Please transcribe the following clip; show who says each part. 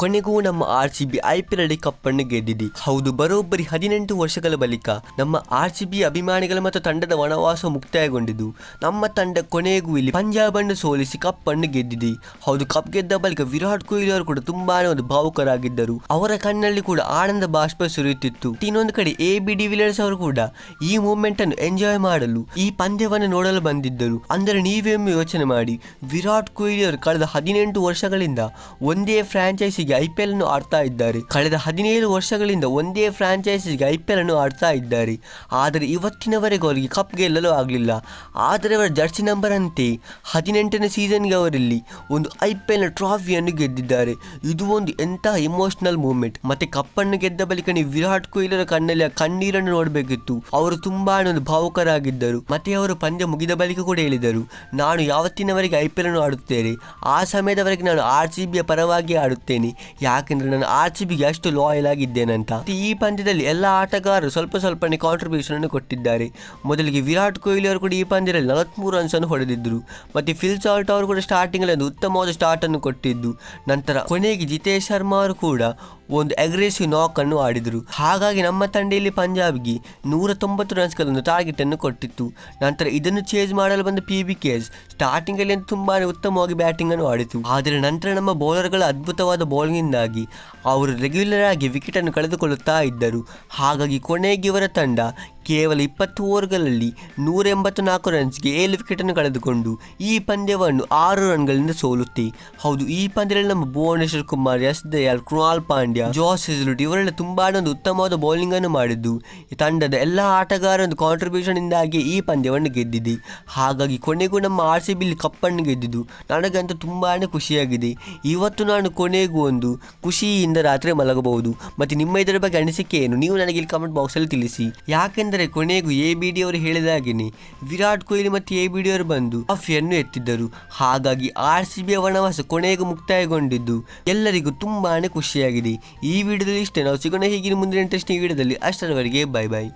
Speaker 1: ಕೊನೆಗೂ ನಮ್ಮ R C B I P L ಕಪ್ಪನ್ನು ಗೆದ್ದಿದೆ. ಹೌದು, ಬರೋಬ್ಬರಿ ಹದಿನೆಂಟು ವರ್ಷಗಳ ಬಳಿಕ ನಮ್ಮ ಆರ್ ಸಿ ಬಿ ಅಭಿಮಾನಿಗಳ ಮತ್ತು ತಂಡದ ವನವಾಸ ಮುಕ್ತಾಯಗೊಂಡಿದ್ದು, ನಮ್ಮ ತಂಡ ಕೊನೆಗೂ ಇಲ್ಲಿ ಪಂಜಾಬ್ ಅನ್ನು ಸೋಲಿಸಿ ಕಪ್ಪನ್ನು ಗೆದ್ದಿದೆ. ಹೌದು, ಕಪ್ ಗೆದ್ದ ಬಳಿಕ ವಿರಾಟ್ ಕೊಹ್ಲಿ ಅವರು ಕೂಡ ತುಂಬಾನೇ ಒಂದು ಭಾವುಕರಾಗಿದ್ದರು. ಅವರ ಕಣ್ಣಲ್ಲಿ ಕೂಡ ಆನಂದ ಬಾಷ್ಪ ಸುರಿಯುತ್ತಿತ್ತು. ಇನ್ನೊಂದು ಕಡೆ ಎ ಬಿ ಡಿ ವಿಲಿಯರ್ಸ್ ಅವರು ಕೂಡ ಈ ಮೂಮೆಂಟ್ ಅನ್ನು ಎಂಜಾಯ್ ಮಾಡಲು ಈ ಪಂದ್ಯವನ್ನು ನೋಡಲು ಬಂದಿದ್ದರು. ಅಂದರೆ ನೀವೇ ಯೋಚನೆ ಮಾಡಿ, ವಿರಾಟ್ ಕೊಹ್ಲಿ ಅವರು ಕಳೆದ ಹದಿನೆಂಟು ವರ್ಷಗಳಿಂದ ಒಂದೇ ಫ್ರಾಂಚೈಸಿಗೆ ಐ ಪಿ ಎಲ್ ಅನ್ನು ಆಡ್ತಾ ಇದ್ದಾರೆ. ಕಳೆದ ಹದಿನೇಳು ವರ್ಷಗಳಿಂದ ಒಂದೇ ಫ್ರಾಂಚೈಸಿಗೆ ಐ ಪಿ ಎಲ್ ಅನ್ನು ಆಡ್ತಾ ಇದ್ದಾರೆ. ಆದರೆ ಇವತ್ತಿನವರೆಗೂ ಅವರಿಗೆ ಕಪ್ ಗೆಲ್ಲಲು ಆಗಲಿಲ್ಲ. ಆದರೆ ಅವರ ಜರ್ಸಿ ನಂಬರ್ ಅಂತೆ, ಹದಿನೆಂಟನೇ ಸೀಸನ್ಗೆ ಅವರಲ್ಲಿ ಒಂದು ಐ ಪಿ ಟ್ರಾಫಿಯನ್ನು ಗೆದ್ದಿದ್ದಾರೆ. ಇದು ಒಂದು ಎಂತಹ ಇಮೋಷನಲ್ ಮೂಮೆಂಟ್. ಮತ್ತೆ ಕಪ್ಪನ್ನು ಗೆದ್ದ ಬಳಿಕ ನೀವು ವಿರಾಟ್ ಕೊಹ್ಲಿ ಅವರ ಕಣ್ಣಲ್ಲಿ ಆ ಕಣ್ಣೀರನ್ನು ನೋಡಬೇಕಿತ್ತು. ಅವರು ತುಂಬಾ ಒಂದು ಭಾವುಕರಾಗಿದ್ದರು. ಮತ್ತೆ ಅವರು ಪಂದ್ಯ ಮುಗಿದ ಬಳಿಕ ಕೂಡ ಹೇಳಿದರು, ನಾನು ಯಾವತ್ತಿನವರೆಗೆ ಐ ಪಿ ಎಲ್ ಅನ್ನು ಆಡುತ್ತೇನೆ? ಆ ಸಮಯದವರೆಗೆ ನಾನು ಆರ್ ಸಿ ಬಿಯ ಪರವಾಗಿ ಆಡುತ್ತೇನೆ. ಯಾಕೆಂದ್ರೆ ನಾನು ಆರ್ ಸಿ ಬಿಗೆ ಅಷ್ಟು ಲಾಯಲ್ ಆಗಿದ್ದೇನಂತ. ಈ ಪಂದ್ಯದಲ್ಲಿ ಎಲ್ಲ ಆಟಗಾರರು ಸ್ವಲ್ಪ ಸ್ವಲ್ಪನೇ ಕಾಂಟ್ರಿಬ್ಯೂಷನ್ ಅನ್ನು ಕೊಟ್ಟಿದ್ದಾರೆ. ಮೊದಲಿಗೆ ವಿರಾಟ್ ಕೊಹ್ಲಿ ಅವರು ಕೂಡ ಈ ಪಂದ್ಯದಲ್ಲಿ ನಲವತ್ಮೂರು ರನ್ಸ್ ಅನ್ನು ಹೊಡೆದಿದ್ದರು ಮತ್ತೆ ಫಿಲ್ ಸಾಲ್ಟ್ ಅವರು ಕೂಡ ಸ್ಟಾರ್ಟಿಂಗ್ ಅಲ್ಲಿ ಉತ್ತಮವಾದ ಸ್ಟಾರ್ಟ್ ಅನ್ನು ಕೊಟ್ಟಿದ್ದು. ನಂತರ ಕೊನೆಗೆ ಜಿತೇಶ್ ಶರ್ಮಾ ಅವರು ಕೂಡ ಒಂದು ಅಗ್ರೆಸಿವ್ ನಾಕ್ ಅನ್ನು ಆಡಿದರು. ಹಾಗಾಗಿ ನಮ್ಮ ತಂಡೆಯಲ್ಲಿ ಪಂಜಾಬ್ಗೆ ನೂರ ತೊಂಬತ್ತು ರನ್ಸ್ಗಳನ್ನು ಟಾರ್ಗೆಟ್ ಅನ್ನು ಕೊಟ್ಟಿತ್ತು. ನಂತರ ಇದನ್ನು ಚೇಂಜ್ ಮಾಡಲು ಬಂದ ಪಿ ಬಿ ಕೇಸ್ ಸ್ಟಾರ್ಟಿಂಗ್ ಅಲ್ಲಿ ತುಂಬಾ ಉತ್ತಮವಾಗಿ ಬ್ಯಾಟಿಂಗ್ ಅನ್ನು ಆಡಿತು. ಆದರೆ ನಂತರ ನಮ್ಮ ಬೌಲರ್ಗಳ ಅದ್ಭುತವಾದ ಬೌಲಿಂಗ್ನಿಂದಾಗಿ ಅವರು ರೆಗ್ಯುಲರ್ ಆಗಿ ವಿಕೆಟ್ ಅನ್ನು ಕಳೆದುಕೊಳ್ಳುತ್ತಾ ಇದ್ದರು. ಹಾಗಾಗಿ ಕೊನೆಗೆ ಇವರ ತಂಡ ಕೇವಲ ಇಪ್ಪತ್ತು ಓವರ್ಗಳಲ್ಲಿ ನೂರ ಎಂಬತ್ತು ನಾಲ್ಕು ರನ್ಸ್ಗೆ ಏಳು ವಿಕೆಟನ್ನು ಕಳೆದುಕೊಂಡು ಈ ಪಂದ್ಯವನ್ನು ಆರು ರನ್ಗಳಿಂದ ಸೋಲುತ್ತೆ. ಹೌದು, ಈ ಪಂದ್ಯದಲ್ಲಿ ನಮ್ಮ Bhuvneshwar Kumar, S Dayal Krunal Pandya, Josh Hazlewood ಇವರೆಲ್ಲ ತುಂಬಾ ಒಂದು ಉತ್ತಮವಾದ ಬೌಲಿಂಗ್ ಅನ್ನು ಮಾಡಿದ್ದು. ತಂಡದ ಎಲ್ಲ ಆಟಗಾರರ ಕಾಂಟ್ರಿಬ್ಯೂಷನ್ ಇಂದಾಗಿ ಈ ಪಂದ್ಯವನ್ನು ಗೆದ್ದಿದೆ. ಹಾಗಾಗಿ ಕೊನೆಗೂ ನಮ್ಮ ಆರ್ ಸಿ ಬಿಲಿ ಕಪ್ಪನ್ನು ಗೆದ್ದಿದ್ದು. ನನಗಂತೂ ತುಂಬಾ ಖುಷಿಯಾಗಿದೆ. ಇವತ್ತು ನಾನು ಕೊನೆಗೂ ಒಂದು ಖುಷಿಯಿಂದ ರಾತ್ರಿ ಮಲಗಬಹುದು. ಮತ್ತೆ ನಿಮ್ಮ ಇದರ ಬಗ್ಗೆ ಅನಿಸಿಕೆ ಏನು? ನೀವು ನನಗೆ ಇಲ್ಲಿ ಕಮೆಂಟ್ ಬಾಕ್ಸಲ್ಲಿ ತಿಳಿಸಿ. ಯಾಕೆಂದರೆ ಕೊನೆಗೂ ಎ ಬಿ ಡಿ ಅವರು ಹೇಳಿದ ವಿರಾಟ್ ಕೊಹ್ಲಿ ಮತ್ತು ಎ ಬಿ ಡಿ ಅವರು ಬಂದು ಟ್ರಾಫಿಯನ್ನು ಎತ್ತಿದ್ದರು. ಹಾಗಾಗಿ ಆರ್ ಸಿ ಬಿ ವನವಾಸ ಕೊನೆಗೂ ಮುಕ್ತಾಯಗೊಂಡಿದ್ದು. ಎಲ್ಲರಿಗೂ ತುಂಬಾನೇ ಖುಷಿಯಾಗಿದೆ. ಈ ವಿಡಿಯೋದಲ್ಲಿ ಇಷ್ಟೇ. ನಾವು ಸಿಗೋಣ ಹೀಗಿನ ಮುಂದಿನ ಇಂಟ್ರೆಸ್ಟಿಂಗ್ ವಿಡಿಯೋದಲ್ಲಿ. ಅಷ್ಟರವರೆಗೆ ಬೈ ಬೈ